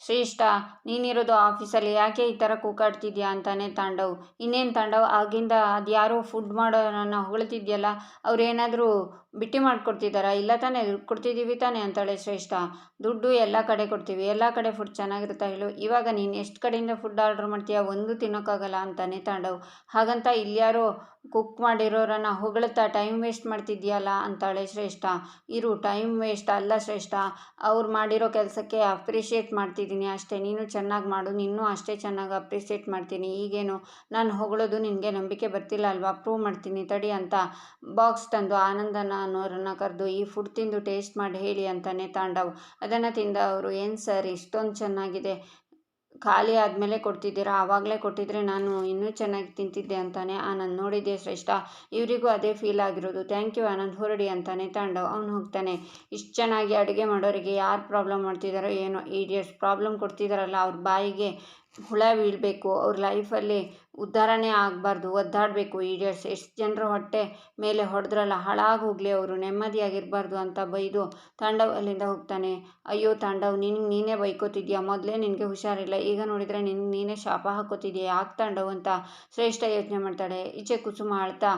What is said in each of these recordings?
ಶ್ರೇಷ್ಠ, ನೀನಿರೋದು ಆಫೀಸಲ್ಲಿ ಯಾಕೆ ಈ ಥರ ಕೂಗಾಡ್ತಿದ್ಯಾ ಅಂತಾನೆ ತಾಂಡವ್. ಇನ್ನೇನು ತಾಂಡವ್, ಆಗಿಂದ ಅದು ಯಾರೋ ಫುಡ್ ಮಾಡೋನ ಹೊಗಳ್ತಿದ್ಯಲ್ಲ, ಅವ್ರೇನಾದರೂ ಬಿಟ್ಟಿ ಮಾಡಿಕೊಡ್ತಿದ್ದಾರಾ ಇಲ್ಲ ತಾನೇ ಕೊಡ್ತಿದ್ದೀವಿ ತಾನೇ ಅಂತಾಳೆ ಶ್ರೇಷ್ಠ. ದುಡ್ಡು ಎಲ್ಲ ಕಡೆ ಕೊಡ್ತೀವಿ, ಎಲ್ಲ ಕಡೆ ಫುಡ್ ಚೆನ್ನಾಗಿರುತ್ತಾ ಹೇಳು? ಇವಾಗ ನೀನು ಎಷ್ಟು ಕಡೆಯಿಂದ ಫುಡ್ ಆರ್ಡ್ರ್ ಮಾಡ್ತೀಯಾ? ಒಂದು ತಿನ್ನೋಕ್ಕಾಗಲ್ಲ ಅಂತಾನೆ ತಾಂಡವ್. ಹಾಗಂತ ಇಲ್ಯಾರೋ ಕುಕ್ ಮಾಡಿರೋರನ್ನ ಹೊಗಳ್ತಾ ಟೈಮ್ ವೇಸ್ಟ್ ಮಾಡ್ತಿದ್ಯಲ್ಲ ಅಂತಾಳೆ ಶ್ರೇಷ್ಠ. ಇರು ಟೈಮ್ ವೇಸ್ಟ್ ಅಲ್ಲ ಶ್ರೇಷ್ಠ. ಅವ್ರು ಮಾಡಿರೋ ಕೆಲಸಕ್ಕೆ ಅಪ್ರಿಷಿಯೇಟ್ ಮಾಡ್ತಿದ್ದೀನಿ ಅಷ್ಟೇ. ನೀನು ಚೆನ್ನಾಗಿ ಮಾಡು. ನಿನ್ನೂ ಅಷ್ಟೇ ಚೆನ್ನಾಗಿ ಅಪ್ರಿಸಿಯೇಟ್ ಮಾಡ್ತೀನಿ. ಈಗೇನು ನಾನು ಹೊಗಳೋದು ನಿನಗೆ ನಂಬಿಕೆ ಬರ್ತಿಲ್ಲ ಅಲ್ವಾ? ಪ್ರೂವ್ ಮಾಡ್ತೀನಿ. ತಡಿ ಅಂತ ಬಾಕ್ಸ್ ತಂದು ಆನಂದನ ಅನ್ನೋರನ್ನು ಕರೆದು ಈ ಫುಡ್ ತಿಂದು ಟೇಸ್ಟ್ ಮಾಡಿ ಹೇಳಿ ಅಂತಾನೆ ತಾಂಡವ್. ಅದನ್ನು ತಿಂದ ಅವರು ಏನು ಸರ್ ಇಷ್ಟೊಂದು ಚೆನ್ನಾಗಿದೆ. ಖಾಲಿ ಆದಮೇಲೆ ಕೊಡ್ತಿದ್ದೀರಾ? ಆವಾಗಲೇ ಕೊಟ್ಟಿದ್ರೆ ನಾನು ಇನ್ನೂ ಚೆನ್ನಾಗಿ ತಿಂತಿದ್ದೆ ಅಂತಾನೆ ಆನಂದ್ ನೋಡಿದ್ದೆ ಶ್ರೇಷ್ಠ? ಇವರಿಗೂ ಅದೇ ಫೀಲ್ ಆಗಿರೋದು. Thank you Anand. ಹೊರಡಿ ಅಂತಾನೆ ತಾಂಡವ್. ಅವನು ಹೋಗ್ತಾನೆ. ಇಷ್ಟು ಚೆನ್ನಾಗಿ ಅಡುಗೆ ಮಾಡೋರಿಗೆ ಯಾರು ಪ್ರಾಬ್ಲಮ್ ಮಾಡ್ತಿದ್ದಾರೋ ಏನೋ ಈಡಿಯಟ್ಸ್ ಪ್ರಾಬ್ಲಮ್ ಕೊಡ್ತಿದ್ದಾರಲ್ಲ ಅವ್ರ ಬಾಯಿಗೆ ಹುಳ ಬೀಳಬೇಕು. ಅವ್ರ ಲೈಫಲ್ಲಿ ಉದ್ಧಾರಣೆ ಆಗಬಾರ್ದು. ಒದ್ದಾಡಬೇಕು ಈಡಿಯಟ್ಸ್ ಎಷ್ಟು ಜನರ ಹೊಟ್ಟೆ ಮೇಲೆ ಹೊಡೆದ್ರಲ್ಲ, ಹಾಳಾಗಿ ಹೋಗಲಿ ಅವರು. ನೆಮ್ಮದಿಯಾಗಿರಬಾರ್ದು ಅಂತ ಬೈದು ತಾಂಡವ್ ಅಲ್ಲಿಂದ ಹೋಗ್ತಾನೆ. ಅಯ್ಯೋ ತಾಂಡವ್ ನಿನಗೆ ನೀನೇ ಬೈಕೋತಿದ್ಯಾ ಮೊದಲೇ ನಿನಗೆ ಹುಷಾರಿಲ್ಲ. ಈಗ ನೋಡಿದ್ರೆ ನಿನ್ಗೆ ನೀನೇ ಶಾಪ ಹಾಕೋತಿದ್ಯಾ? ಯಾಕೆ ತಾಂಡವು ಅಂತ ಶ್ರೇಷ್ಠ ಯೋಚನೆ ಮಾಡ್ತಾಳೆ. ಈಚೆ ಕುಸುಮ ಆಳ್ತಾ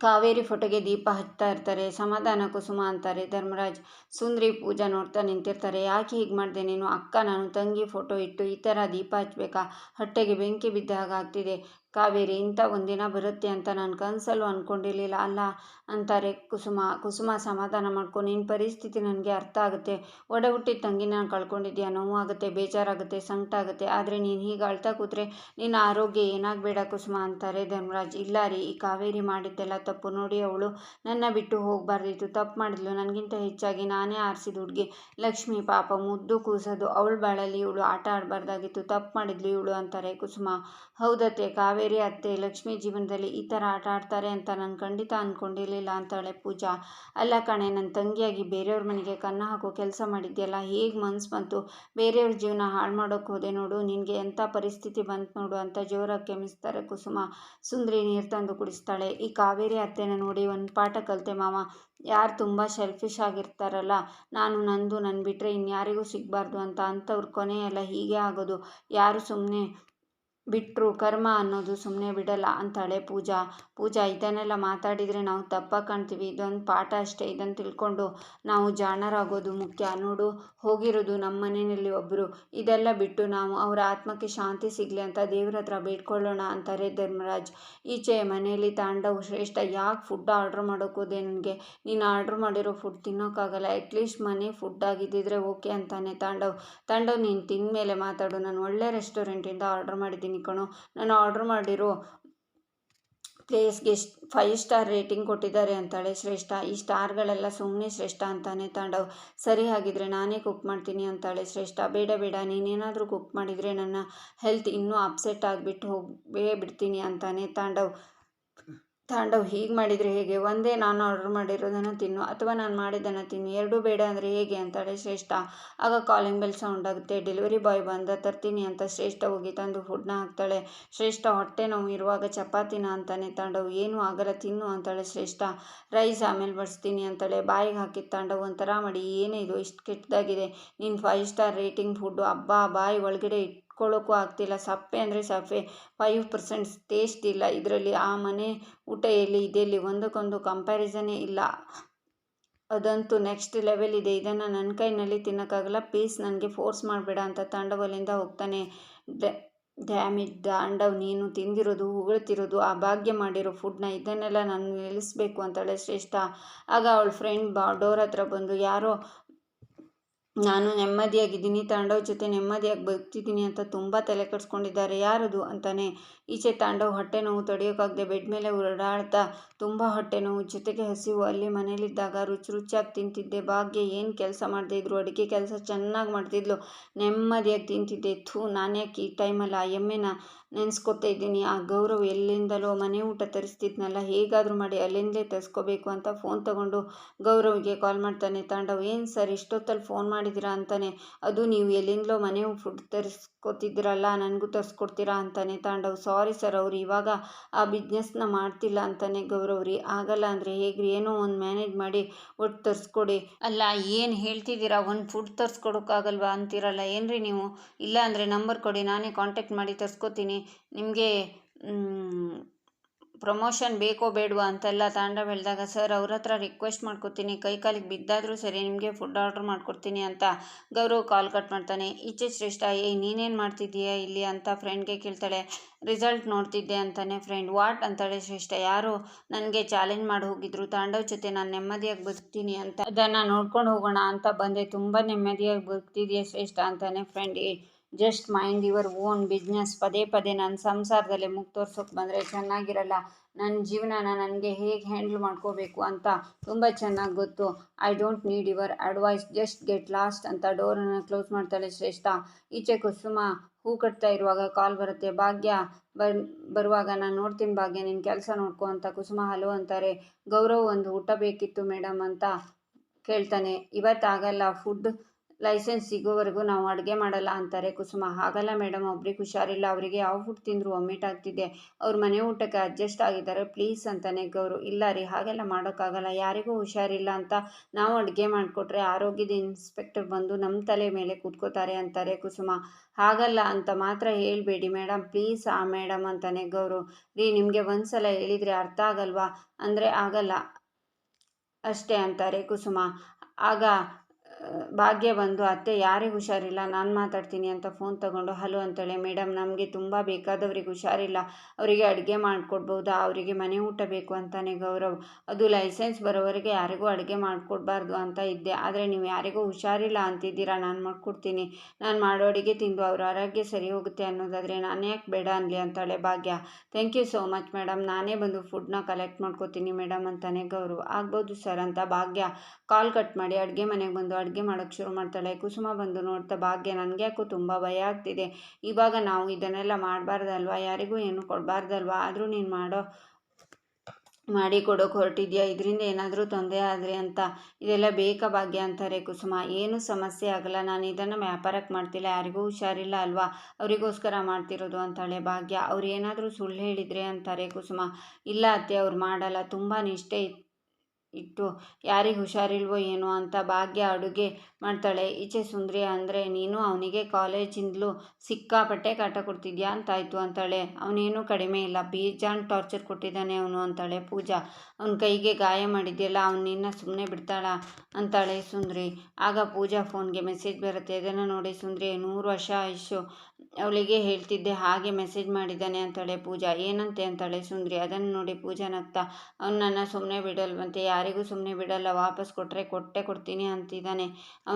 ಕಾವೇರಿ ಫೋಟೋಗೆ ದೀಪ ಹಚ್ತಾ ಇರ್ತಾರೆ. ಸಮಾಧಾನ ಕುಸುಮ ಅಂತಾರೆ. ಧರ್ಮರಾಜ್ ಸುಂದ್ರಿ ಪೂಜಾ ನೋಡ್ತಾ ನಿಂತಿರ್ತಾರೆ. ಯಾಕೆ ಹೀಗೆ ಮಾಡಿದೆ ನೀನು? ಅಕ್ಕ, ನಾನು ತಂಗಿ ಫೋಟೋ ಇಟ್ಟು ಈ ಥರ ದೀಪ ಹಚ್ಬೇಕಾ ಹೊಟ್ಟೆಗೆ ಬೆಂಕಿ ಬಿದ್ದ ಹಾಗಾಗ್ತಿದೆ. ಕಾವೇರಿ ಇಂಥ ಒಂದಿನ ಬರುತ್ತೆ ಅಂತ ನಾನು ಕನಸಲ್ಲೂ ಅಂದ್ಕೊಂಡಿರಲಿಲ್ಲ ಅಲ್ಲ ಅಂತಾರೆ, ಕುಸುಮ ಕುಸುಮ ಸಮಾಧಾನ ಮಾಡ್ಕೊ ನಿನ್ನ ಪರಿಸ್ಥಿತಿ ನನಗೆ ಅರ್ಥ ಆಗುತ್ತೆ. ಒಡ ಹುಟ್ಟಿದ ತಂಗಿನ ಕಳ್ಕೊಂಡಿದ್ಯಾ? ನೋವಾಗುತ್ತೆ, ಬೇಜಾರಾಗುತ್ತೆ, ಸಂಕಟ ಆಗುತ್ತೆ. ಆದರೆ ನೀನು ಹೀಗೆ ಅಳ್ತಾ ಕೂತ್ರೆ ನಿನ್ನ ಆರೋಗ್ಯ ಏನಾಗಬೇಡ ಕುಸುಮ, ಅಂತಾರೆ ಧರ್ಮರಾಜ್. ಇಲ್ಲ ರೀ, ಈ ಕಾವೇರಿ ಮಾಡಿದ್ದೆಲ್ಲ ತಪ್ಪು. ನೋಡಿ ಅವಳು ನನ್ನ ಬಿಟ್ಟು ಹೋಗಬಾರ್ದಿತ್ತು ತಪ್ಪು ಮಾಡಿದ್ಲು. ನನಗಿಂತ ಹೆಚ್ಚಾಗಿ ನಾನೇ ಆರಿಸಿದ ಹುಡುಗಿ ಲಕ್ಷ್ಮಿ ಪಾಪ. ಮುದ್ದು ಕೂಸೋದು. ಅವಳು ಬಾಳಲ್ಲಿ ಇವಳು ಆಟ ಆಡಬಾರ್ದಾಗಿತ್ತು. ತಪ್ಪು ಮಾಡಿದ್ಲು ಇವಳು, ಅಂತಾರೆ ಕುಸುಮ. ಹೌದತ್ತೆ, ಕಾವೇರಿ ಅತ್ತೆ ಲಕ್ಷ್ಮಿ ಜೀವನದಲ್ಲಿ ಈ ಥರ ಆಟ ಆಡ್ತಾರೆ ಅಂತ ನಾನು ಖಂಡಿತ ಅಂದ್ಕೊಂಡಿರಲಿಲ್ಲ ಅಂತಾಳೆ ಪೂಜಾ. ಅಲ್ಲ ಕಣೆ, ನನ್ನ ತಂಗಿಯಾಗಿ ಬೇರೆಯವ್ರ ಮನೆಗೆ ಕನ್ನ ಹಾಕೋ ಕೆಲಸ ಮಾಡಿದ್ಯಲ್ಲ, ಹೇಗೆ ಮನ್ಸು ಬಂತು? ಬೇರೆಯವ್ರ ಜೀವನ ಹಾಳು ಮಾಡೋಕೆ ಹೋದೆ ನೋಡು, ನಿನಗೆ ಎಂಥ ಪರಿಸ್ಥಿತಿ ಬಂತು ನೋಡು ಅಂತ ಜೋರಾಗಿ ಕೆಮಿಸ್ತಾರೆ ಕುಸುಮ. ಸುಂದ್ರಿ ನೀರು ತಂದು ಕುಡಿಸ್ತಾಳೆ. ಈ ಕಾವೇರಿ ಅತ್ತೆನ ನೋಡಿ ಒಂದು ಪಾಠ ಕಲಿತೆ ಮಾವ. ಯಾರು ತುಂಬ ಸೆಲ್ಫಿಶ್ ಆಗಿರ್ತಾರಲ್ಲ, ನಾನು, ನಂದು ನನ್ನ ಬಿಟ್ಟರೆ ಇನ್ಯಾರಿಗೂ ಸಿಗಬಾರ್ದು ಅಂತ ಅಂಥವ್ರ ಕೊನೆಯೆಲ್ಲ ಹೀಗೆ ಆಗೋದು. ಯಾರು ಸುಮ್ಮನೆ ಬಿಟ್ಟರು ಕರ್ಮ ಅನ್ನೋದು ಸುಮ್ಮನೆ ಬಿಡಲ್ಲ ಅಂತಾಳೆ ಪೂಜಾ. ಪೂಜಾ, ಇದನ್ನೆಲ್ಲ ಮಾತಾಡಿದರೆ ನಾವು ತಪ್ಪಾಗಿ ಕಾಣ್ತೀವಿ. ಇದೊಂದು ಪಾಠ ಅಷ್ಟೇ ಇದನ್ನು ತಿಳ್ಕೊಂಡು ನಾವು ಜಾಣರಾಗೋದು ಮುಖ್ಯ. ನೋಡು, ಹೋಗಿರೋದು ನಮ್ಮ ಮನೆಯಲ್ಲಿ ಒಬ್ಬರು ಇದೆಲ್ಲ ಬಿಟ್ಟು ನಾವು ಅವರ ಆತ್ಮಕ್ಕೆ ಶಾಂತಿ ಸಿಗಲಿ ಅಂತ ದೇವ್ರ ಹತ್ರ ಬೇಡ್ಕೊಳ್ಳೋಣ ಅಂತಾರೆ ಧರ್ಮರಾಜ್. ಈಚೆ ಮನೆಯಲ್ಲಿ ತಾಂಡವು ಶ್ರೇಷ್ಠ ಯಾಕೆ ಫುಡ್ ಆರ್ಡ್ರ್ ಮಾಡೋಕ್ಕೋದೆ ನನಗೆ? ನೀನು ಆರ್ಡ್ರ್ ಮಾಡಿರೋ ಫುಡ್ ತಿನ್ನೋಕ್ಕಾಗಲ್ಲ. ಅಟ್ಲೀಸ್ಟ್ ಮನೆ ಫುಡ್ ಆಗಿದ್ದಿದ್ರೆ ಓಕೆ ಅಂತಾನೆ ತಾಂಡವ್. ತಾಂಡವ್, ನೀನು ತಿಂದ ಮೇಲೆ ಮಾತಾಡು. ನಾನು ಒಳ್ಳೆ ರೆಸ್ಟೋರೆಂಟಿಂದ ಆರ್ಡ್ರ್ ಮಾಡಿದ್ದೀನಿ. ಕಣೋ. ನಾನು ಆರ್ಡ್ರ್ ಮಾಡಿರೋ ಪ್ಲೇಸ್ಗೆ ಫೈವ್ ಸ್ಟಾರ್ ರೇಟಿಂಗ್ ಕೊಟ್ಟಿದ್ದಾರೆ ಅಂತಾಳೆ ಶ್ರೇಷ್ಠ. ಈ ಸ್ಟಾರ್ಗಳೆಲ್ಲ ಸುಮ್ಮನೆ ಶ್ರೇಷ್ಠ ಅಂತಾನೆ ತಾಂಡವ್. ಸರಿ ಹಾಗಿದ್ರೆ ನಾನೇ ಕುಕ್ ಮಾಡ್ತೀನಿ ಅಂತಾಳೆ ಶ್ರೇಷ್ಠ. ಬೇಡ ಬೇಡ, ನೀನೇನಾದರೂ ಕುಕ್ ಮಾಡಿದರೆ ನನ್ನ ಹೆಲ್ತ್ ಇನ್ನೂ ಅಪ್ಸೆಟ್ ಆಗಿಬಿಟ್ಟು ಹೋಗೇ ಬಿಡ್ತೀನಿ ಅಂತಾನೆ ತಾಂಡವ್. ತಾಂಡವ್ ಹೀಗೆ ಮಾಡಿದರೆ ಹೇಗೆ? ಒಂದೇ ನಾನು ಆರ್ಡರ್ ಮಾಡಿರೋದನ್ನು ತಿನ್ನು ಅಥವಾ ನಾನು ಮಾಡಿದ್ದನ್ನು ತಿನ್ನು. ಎರಡೂ ಬೇಡ ಅಂದರೆ ಹೇಗೆ ಅಂತಾಳೆ ಶ್ರೇಷ್ಠ. ಆಗ ಕಾಲಿಂಗ್ ಬೆಲ್ ಸೌಂಡ್ ಆಗುತ್ತೆ. ಡೆಲಿವರಿ ಬಾಯ್ ಬಂದ ತರ್ತೀನಿ ಅಂತ ಶ್ರೇಷ್ಠ ಹೋಗಿ ತಂದು ಫುಡ್ನ ಹಾಕ್ತಾಳೆ. ಶ್ರೇಷ್ಠ ಹೊಟ್ಟೆ ನೋವು ಇರುವಾಗ ಚಪಾತಿನ ಅಂತಾನೆ ತಾಂಡವ್. ಏನೂ ಆಗಲ್ಲ ತಿನ್ನು ಅಂತಾಳೆ ಶ್ರೇಷ್ಠ. ರೈಸ್ ಆಮೇಲೆ ಬಡಿಸ್ತೀನಿ ಅಂತಾಳೆ. ಬಾಯಿಗೆ ಹಾಕಿದ ತಾಂಡವ್ ಒಂಥರ ಮಾಡಿ, ಏನೇ ಇದು ಇಷ್ಟು ಕೆಟ್ಟದಾಗಿದೆ. ನೀನು ಫೈವ್ ಸ್ಟಾರ್ ರೇಟಿಂಗ್ ಫುಡ್ಡು ಹಬ್ಬ ಬಾಯಿ ಒಳಗಡೆ ಇಟ್ಟು ಇಟ್ಕೊಳ್ಳೋಕ್ಕೂ ಆಗ್ತಿಲ್ಲ. ಸಪ್ಪೆ ಅಂದರೆ ಸಪ್ಪೆ. ಫೈವ್ ಪರ್ಸೆಂಟ್ ಟೇಸ್ಟ್ ಇಲ್ಲ. ಇದರಲ್ಲಿ ಆ ಮನೆ ಊಟ ಎಲ್ಲಿ ಇದೆಯಲ್ಲಿ ಒಂದಕ್ಕೊಂದು ಕಂಪ್ಯಾರಿಸನೇ ಇಲ್ಲ. ಅದಂತೂ ನೆಕ್ಸ್ಟ್ ಲೆವೆಲ್ ಇದೆ. ಇದನ್ನು ನನ್ನ ಕೈನಲ್ಲಿ ತಿನ್ನೋಕ್ಕಾಗಲ್ಲ. ಪ್ಲೀಸ್ ನನಗೆ ಫೋರ್ಸ್ ಮಾಡಬೇಡ ಅಂತ ತಾಂಡವಲ್ಲಿಂದ ಹೋಗ್ತಾನೆ. ಡ್ಯಾಮೇಜ್ ದಾಂಡವ್, ನೀನು ತಿಂದಿರೋದು, ಉಗುಳ್ತಿರೋದು, ಆ ಭಾಗ್ಯ ಮಾಡಿರೋ ಫುಡ್ನ ಇದನ್ನೆಲ್ಲ ನಾನು ನಿಲ್ಲಿಸಬೇಕು ಅಂತಾಳೆ ಶ್ರೇಷ್ಠ. ಆಗ ಅವಳ ಫ್ರೆಂಡ್ ಬಾ ಡೋರ್ ಹತ್ರ ಬಂದು, ಯಾರೋ ನಾನು ನೆಮ್ಮದಿಯಾಗಿದ್ದೀನಿ, ತಾಂಡವ್ ಜೊತೆ ನೆಮ್ಮದಿಯಾಗಿ ಬದುಕ್ತಿದ್ದೀನಿ ಅಂತ ತುಂಬ ತಲೆ ಕೆಡಿಸ್ಕೊಂಡಿದ್ದಾರೆ. ಯಾರದು ಅಂತಾನೆ? ಈಚೆ ತಾಂಡವ್ ಹೊಟ್ಟೆ ನೋವು ತಡೆಯೋಕ್ಕಾಗದೆ ಬೆಡ್ ಮೇಲೆ ಓಡಾಡ್ತಾ ತುಂಬ ಹೊಟ್ಟೆ ನೋವು, ಜೊತೆಗೆ ಹಸಿವು. ಅಲ್ಲಿ ಮನೇಲಿದ್ದಾಗ ರುಚಿ ರುಚಿಯಾಗಿ ತಿಂತಿದ್ದೆ. ಭಾಗ್ಯ ಏನು ಕೆಲಸ ಇದ್ರು? ಅಡುಗೆ ಕೆಲಸ ಚೆನ್ನಾಗಿ ಮಾಡ್ತಿದ್ಲು. ನೆಮ್ಮದಿಯಾಗಿ ತಿಂತಿದ್ದೆ. ಥೂ ನಾನ್ಯಾಕೆ ಈ ಟೈಮಲ್ಲಿ ಆ ಎಮ್ಮೆನ ನೆನೆಸ್ಕೊತಾ ಇದ್ದೀನಿ? ಆ ಗೌರವ್ ಎಲ್ಲಿಂದಲೋ ಮನೆ ಊಟ ತರಿಸ್ತಿದ್ನಲ್ಲ, ಹೇಗಾದರೂ ಮಾಡಿ ಅಲ್ಲಿಂದಲೇ ತರಿಸ್ಕೋಬೇಕು ಅಂತ ಫೋನ್ ತಗೊಂಡು ಗೌರವಿಗೆ ಕಾಲ್ ಮಾಡ್ತಾನೆ. ತಾಂಡವ್, ಏನು ಸರ್, ಇಷ್ಟೊತ್ತಲ್ಲಿ ಫೋನ್ ಮಾಡಿದ್ದೀರಾ ಅಂತಾನೆ. ಅದು ನೀವು ಎಲ್ಲಿಂದಲೋ ಮನೆ ಫುಡ್ ತರಿಸ್ ತರಿಸ್ಕೊತಿದ್ದೀರಲ್ಲ, ನನಗೂ ತರಿಸ್ಕೊಡ್ತೀರಾ ಅಂತಾನೆ ತಾಂಡವ್. ಸಾರಿ ಸರ್ ಅವ್ರು ಇವಾಗ ಆ ಬಿಸ್ನೆಸ್ನ ಮಾಡ್ತಿಲ್ಲ ಅಂತಾನೆ ಗೌರವ್ರಿ. ಆಗಲ್ಲ ಅಂದರೆ ಹೇಗ್ರಿ? ಏನೋ ಒಂದು ಮ್ಯಾನೇಜ್ ಮಾಡಿ ಒಟ್ಟು ತರಿಸ್ಕೊಡಿ. ಅಲ್ಲ, ಏನು ಹೇಳ್ತಿದ್ದೀರಾ? ಒಂದು ಫುಡ್ ತರಿಸ್ಕೊಡೋಕ್ಕಾಗಲ್ವಾ ಅಂತೀರಲ್ಲ. ಏನ್ರಿ ನೀವು? ಇಲ್ಲ ಅಂದರೆ ನಂಬರ್ ಕೊಡಿ. ನಾನೇ ಕಾಂಟ್ಯಾಕ್ಟ್ ಮಾಡಿ ತರಿಸ್ಕೊತೀನಿ. ನಿಮಗೆ ಪ್ರಮೋಷನ್ ಬೇಕೋ ಬೇಡವಾ ಅಂತೆಲ್ಲ ತಾಂಡ ಬೆಳೆದಾಗ, ಸರ್ ಅವ್ರ ಹತ್ರ ರಿಕ್ವೆಸ್ಟ್ ಮಾಡ್ಕೊತೀನಿ. ಕೈ ಕಾಲಿಗೆ ಬಿದ್ದಾದರೂ ಸರಿ ನಿಮಗೆ ಫುಡ್ ಆರ್ಡ್ರ್ ಮಾಡ್ಕೊಡ್ತೀನಿ ಅಂತ ಗೌರವ್ ಕಾಲ್ ಕಟ್ ಮಾಡ್ತಾನೆ. ಈಚೆ ಶ್ರೇಷ್ಠ, ಏಯ್, ನೀನೇನು ಮಾಡ್ತಿದ್ದೀಯಾ ಇಲ್ಲಿ? ಅಂತ ಫ್ರೆಂಡ್ಗೆ ಕೇಳ್ತಾಳೆ. ರಿಸಲ್ಟ್ ನೋಡ್ತಿದ್ದೆ ಅಂತಾನೆ ಫ್ರೆಂಡ್. ವಾಟ್? ಅಂತಾಳೆ ಶ್ರೇಷ್ಠ. ಯಾರು ನನಗೆ ಚಾಲೆಂಜ್ ಮಾಡಿ ಹೋಗಿದ್ರು. ತಾಂಡವ್ ಜೊತೆ ನಾನು ನೆಮ್ಮದಿಯಾಗಿ ಬದುಕ್ತೀನಿ ಅಂತ. ಅದನ್ನು ನೋಡ್ಕೊಂಡು ಹೋಗೋಣ ಅಂತ ಬಂದೆ. ತುಂಬ ನೆಮ್ಮದಿಯಾಗಿ ಬದುಕ್ತಿದೆಯಾ ಶ್ರೇಷ್ಠ? ಅಂತಾನೆ friend. Just mind your own business ಪದೇ ಪದೇ ನನ್ನ ಸಂಸಾರದಲ್ಲಿ ಮುಖ ತೋರ್ಸೋಕೆ ಬಂದರೆ ಚೆನ್ನಾಗಿರಲ್ಲ. ನನ್ನ ಜೀವನನ ನನಗೆ ಹೇಗೆ ಹ್ಯಾಂಡ್ಲ್ ಮಾಡ್ಕೋಬೇಕು ಅಂತ ತುಂಬ ಚೆನ್ನಾಗಿ ಗೊತ್ತು. I don't need your advice just get lost ಅಂತ ಡೋರನ್ನು ಕ್ಲೋಸ್ ಮಾಡ್ತಾಳೆ ಶ್ರೇಷ್ಠ. ಈಚೆ ಕುಸುಮ ಹೂ ಕಟ್ತಾ ಇರುವಾಗ ಕಾಲ್ ಬರುತ್ತೆ. ಭಾಗ್ಯ ಬರ್, ಬರುವಾಗ ನಾನು ನೋಡ್ತೀನಿ ಭಾಗ್ಯ ನಿನ್ನ ಕೆಲಸ ನೋಡ್ಕೊ ಅಂತ ಕುಸುಮ ಹಲೋ ಅಂತಾರೆ. ಗೌರವ್ ಒಂದು ಊಟ ಬೇಕಿತ್ತು ಮೇಡಮ್ ಅಂತ ಕೇಳ್ತಾನೆ. ಇವತ್ತಾಗಲ್ಲ ಫುಡ್ ಲೈಸೆನ್ಸ್ ಸಿಗೋವರೆಗೂ ನಾವು ಅಡುಗೆ ಮಾಡಲ್ಲ ಅಂತಾರೆ. ಕುಸುಮ, ಹಾಗಲ್ಲ ಮೇಡಮ್ ಒಬ್ರಿಗೆ ಹುಷಾರಿಲ್ಲ. ಅವರಿಗೆ ಯಾವ ಫುಡ್ ತಿಂದರೂ ವಾಮಿಟ್ ಆಗ್ತಿದೆ. ಅವ್ರ ಮನೆ ಊಟಕ್ಕೆ ಅಡ್ಜಸ್ಟ್ ಆಗಿದ್ದಾರೆ. ಪ್ಲೀಸ್ ಅಂತಾನೆ ಗೌರು. ಇಲ್ಲ ರೀ, ಹಾಗೆಲ್ಲ ಮಾಡೋಕ್ಕಾಗಲ್ಲ. ಯಾರಿಗೂ ಹುಷಾರಿಲ್ಲ ಅಂತ ನಾವು ಅಡುಗೆ ಮಾಡಿಕೊಟ್ರೆ ಆರೋಗ್ಯದ ಇನ್ಸ್ಪೆಕ್ಟರ್ ಬಂದು ನಮ್ಮ ತಲೆ ಮೇಲೆ ಕೂತ್ಕೋತಾರೆ ಅಂತಾರೆ ಕುಸುಮ. ಹಾಗಲ್ಲ ಅಂತ ಮಾತ್ರ ಹೇಳಬೇಡಿ ಮೇಡಮ್ ಪ್ಲೀಸ್ ಆ ಮೇಡಮ್ ಅಂತಾನೆ ಗೌರು. ರೀ, ನಿಮಗೆ ಒಂದು ಸಲ ಹೇಳಿದರೆ ಅರ್ಥ ಆಗಲ್ವಾ? ಅಂದರೆ ಆಗಲ್ಲ. ಅಷ್ಟೇ ಅಂತಾರೆ ಕುಸುಮ. ಆಗ ಭಾಗ್ಯ ಬಂದು, ಅತ್ತೆ, ಯಾರಿಗೆ ಹುಷಾರಿಲ್ಲ, ನಾನು ಮಾತಾಡ್ತೀನಿ ಅಂತ ಫೋನ್ ತಗೊಂಡು, ಹಲೋ ಅಂತಾಳೆ, ಮೇಡಮ್, ನಮಗೆ ತುಂಬ ಬೇಕಾದವ್ರಿಗೆ ಹುಷಾರಿಲ್ಲ, ಅವರಿಗೆ ಅಡುಗೆ ಮಾಡಿಕೊಡ್ಬೋದಾ, ಅವರಿಗೆ ಮನೆ ಊಟ ಬೇಕು ಅಂತಾನೆ ಗೌರವ್, ಅದು ಲೈಸೆನ್ಸ್ ಬರೋವರೆಗೆ ಯಾರಿಗೂ ಅಡುಗೆ ಮಾಡಿಕೊಡ್ಬಾರ್ದು ಅಂತ ಇದ್ದೆ, ಆದರೆ ನೀವು ಯಾರಿಗೂ ಹುಷಾರಿಲ್ಲ ಅಂತಿದ್ದೀರಾ, ನಾನು ಮಾಡಿಕೊಡ್ತೀನಿ, ನಾನು ಮಾಡೋ ಅಡುಗೆ ತಿಂದು ಅವ್ರ ಆರೋಗ್ಯ ಸರಿ ಹೋಗುತ್ತೆ ಅನ್ನೋದಾದರೆ ನಾನು ಯಾಕೆ ಬೇಡ ಅನ್ಲಿ? ಅಂತಾಳೆ Bhagya thank you so much madam ನಾನೇ ಬಂದು ಫುಡ್ನ ಕಲೆಕ್ಟ್ ಮಾಡ್ಕೋತೀನಿ ಮೇಡಮ್ ಅಂತಾನೆ ಗೌರವ್, ಆಗ್ಬೋದು ಸರ್ ಅಂತ ಭಾಗ್ಯ ಕಾಲ್ ಕಟ್ ಮಾಡಿ, ಅಡುಗೆ ಮನೆಗೆ ಬಂದು, ಅಡುಗೆ ಮಾಡೋಕ್ಕೆ ಶುರು ಮಾಡ್ತಾಳೆ. ಕುಸುಮ ಬಂದು ನೋಡ್ತಾ, ಭಾಗ್ಯ ನನಗೆ ಯಾಕೋ ತುಂಬ ಭಯ ಆಗ್ತಿದೆ. ಇವಾಗ ನಾವು ಇದನ್ನೆಲ್ಲ ಮಾಡಬಾರ್ದಲ್ವಾ? ಯಾರಿಗೂ ಏನು ಕೊಡಬಾರ್ದಲ್ವಾ? ಆದರೂ ನೀನು ಮಾಡೋ, ಮಾಡಿ ಕೊಡೋಕೆ ಹೊರಟಿದ್ಯಾ? ಇದರಿಂದ ಏನಾದರೂ ತೊಂದರೆ ಆದರೆ ಅಂತ. ಇದೆಲ್ಲ ಬೇಕಾ ಭಾಗ್ಯ ಅಂತಾರೆ ಕುಸುಮ. ಏನು ಸಮಸ್ಯೆ ಆಗಲ್ಲ. ನಾನು ಇದನ್ನು ವ್ಯಾಪಾರಕ್ಕೆ ಮಾಡ್ತಿಲ್ಲ. ಯಾರಿಗೂ ಹುಷಾರಿಲ್ಲ ಅಲ್ವಾ? ಅವರಿಗೋಸ್ಕರ ಮಾಡ್ತಿರೋದು ಅಂತಾಳೆ ಭಾಗ್ಯ. ಅವ್ರು ಏನಾದರೂ ಸುಳ್ಳು ಹೇಳಿದರೆ ಅಂತಾರೆ ಕುಸುಮ. ಇಲ್ಲ ಅತ್ತೆ, ಅವ್ರು ಮಾಡಲ್ಲ. ತುಂಬ ನಿಷ್ಠೆ ಇಟ್ಟು ಯಾರಿಗೆ ಹುಷಾರಿಲ್ವೋ ಏನೋ ಅಂತ ಭಾಗ್ಯ ಅಡುಗೆ ಮಾಡ್ತಾಳೆ. ಈಚೆ ಸುಂದ್ರಿ, ಅಂದರೆ ನೀನು ಅವನಿಗೆ ಕಾಲೇಜಿಂದಲೂ ಸಿಕ್ಕಾಪಟ್ಟೆ ಕಾಟ ಕೊಡ್ತಿದ್ಯಾ? ಅಂತಾಯಿತು, ಅಂತಾಳೆ. ಅವನೇನು ಕಡಿಮೆ ಇಲ್ಲ. ಬೀಜಾನ್ ಟಾರ್ಚರ್ ಕೊಟ್ಟಿದ್ದಾನೆ ಅವನು, ಅಂತಾಳೆ ಪೂಜಾ. ಅವನ ಕೈಗೆ ಗಾಯ ಮಾಡಿದ್ಯಲ್ಲ, ಅವ್ನು ನಿನ್ನ ಸುಮ್ಮನೆ ಬಿಡ್ತಾಳ? ಅಂತಾಳೆ ಸುಂದ್ರಿ. ಆಗ ಪೂಜಾ ಫೋನ್ಗೆ ಮೆಸೇಜ್ ಬರುತ್ತೆ. ಅದನ್ನು ನೋಡಿ ಸುಂದ್ರಿ, ನೂರು ವರ್ಷ ಆಯುಷು ಅವಳಿಗೆ ಹೇಳ್ತಿದ್ದೆ, ಹಾಗೆ ಮೆಸೇಜ್ ಮಾಡಿದ್ದಾನೆ, ಅಂತಾಳೆ ಪೂಜಾ. ಏನಂತೆ? ಅಂತಾಳೆ ಸುಂದ್ರಿ. ಅದನ್ನು ನೋಡಿ ಪೂಜಾ ನಗ್ತಾ ಅವನನ್ನು ನನ್ನ ಸುಮ್ಮನೆ ಬಿಡಲ್ವಂತೆ. ಯಾರಿಗೂ ಸುಮ್ಮನೆ ಬಿಡಲ್ಲ. ವಾಪಸ್ ಕೊಟ್ಟರೆ ಕೊಟ್ಟೆ ಕೊಡ್ತೀನಿ, ಅಂತಿದ್ದಾನೆ.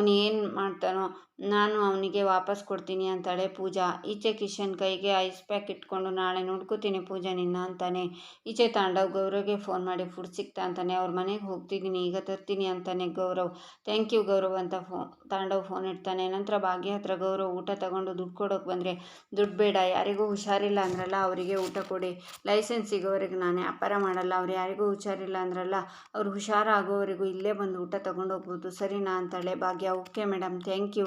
ಏನು ಮಾಡ್ತಾನೋ ನಾನು ಅವನಿಗೆ ವಾಪಸ್ ಕೊಡ್ತೀನಿ ಅಂತಾಳೆ ಪೂಜಾ. ಈಚೆ ಕಿಶನ್ ಕೈಗೆ ಐಸ್ ಪ್ಯಾಕ್ ಇಟ್ಕೊಂಡು ನಾಳೆ ನೋಡ್ಕೋತೀನಿ ಪೂಜಾ ನಿನ್ನ ಅಂತಾನೆ. ಈಚೆ ತಾಂಡವ್ ಗೌರವ್ಗೆ ಫೋನ್ ಮಾಡಿ ಫುಡ್ ಸಿಕ್ತಾ ಅಂತಾನೆ. ಅವ್ರ ಮನೆಗೆ ಹೋಗ್ತಿದ್ದೀನಿ ಈಗ ತರ್ತೀನಿ ಅಂತಾನೆ ಗೌರವ್. ಥ್ಯಾಂಕ್ ಯು ಗೌರವ್ ಅಂತ ಫೋ, ತಾಂಡವ್ ಫೋನ್ ಇಡ್ತಾನೆ. ನಂತರ ಭಾಗ್ಯ ಹತ್ರ ಗೌರವ್ ಊಟ ತಗೊಂಡು ದುಡ್ಡು ಕೊಡೋಕೆ ಬಂದರೆ, ದುಡ್ಡು ಬೇಡ, ಯಾರಿಗೂ ಹುಷಾರಿಲ್ಲ ಅಂದ್ರಲ್ಲ, ಅವರಿಗೆ ಊಟ ಕೊಡಿ. ಲೈಸೆನ್ಸ್ ಸಿಗೋವರೆಗೆ ನಾನೇ ಅಪಾರ ಮಾಡಲ್ಲ, ಅವ್ರು ಯಾರಿಗೂ ಹುಷಾರಿಲ್ಲ ಅಂದ್ರಲ್ಲ, ಅವ್ರು ಹುಷಾರಾಗೋವರೆಗೂ ಇಲ್ಲೇ ಬಂದು ಊಟ ತಗೊಂಡು ಹೋಗ್ಬೋದು. ಸರಿನಾ? ಅಂತಾಳೆ ಭಾಗ್ಯ. Okay madam thank you